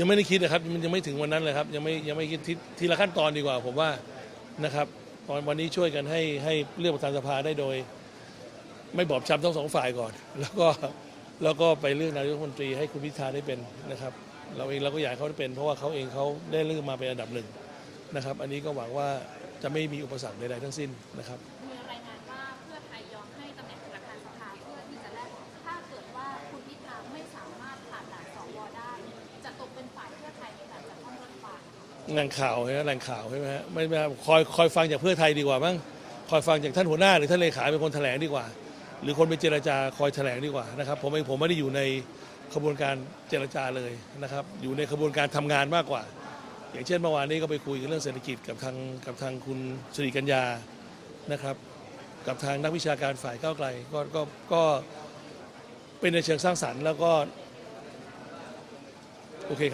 ยังไม่ได้คิดนะครับมันยังไม่ถึงวันนั้นเลยครับยังไม่ยังไม่คิดทีทีละขั้นตอนดีกว่า ผมว่านะครับตอนวันนี้ช่วยกันให้ให้เลือกประธานสภาได้โดย ไม่บอบช้ำทั้งสองฝ่ายก่อน แล้วก็แล้วก็ไปเลือกนายกรัฐมนตรีให้คุณพิธาได้เป็นนะครับ เราเองเราก็อยากเขาได้เป็น เพราะว่าเขาเองเขาได้เลือกมาเป็นอันดับหนึ่งนะครับ อันนี้ก็หวังว่าจะไม่มีอุปสรรคใดๆทั้งสิ้นนะครับ แหล่งข่าวใช่ไหมแหล่งข่าวใช่ไหมฮะไม่ไม่คอยคอยฟังจากเพื่อไทยดีกว่ามั้งคอยฟังจากท่านหัวหน้าหรือท่านเลขาเป็นคนแถลงดีกว่า หรือคนไปเจรจาคอยแถลงดีกว่านะครับ ผมเองผมไม่ได้อยู่ในขบวนการเจรจาเลยนะครับ อยู่ในขบวนการทำงานมากกว่า อย่างเช่นเมื่อวานนี้ก็ไปคุยกันเรื่องเศรษฐกิจกับทางกับทางคุณสิริกัญญานะครับ กับทางนักวิชาการฝ่ายก้าวไกลก็ก็ก็เป็นในเชิงสร้างสรรค์แล้วก็โอเคครับ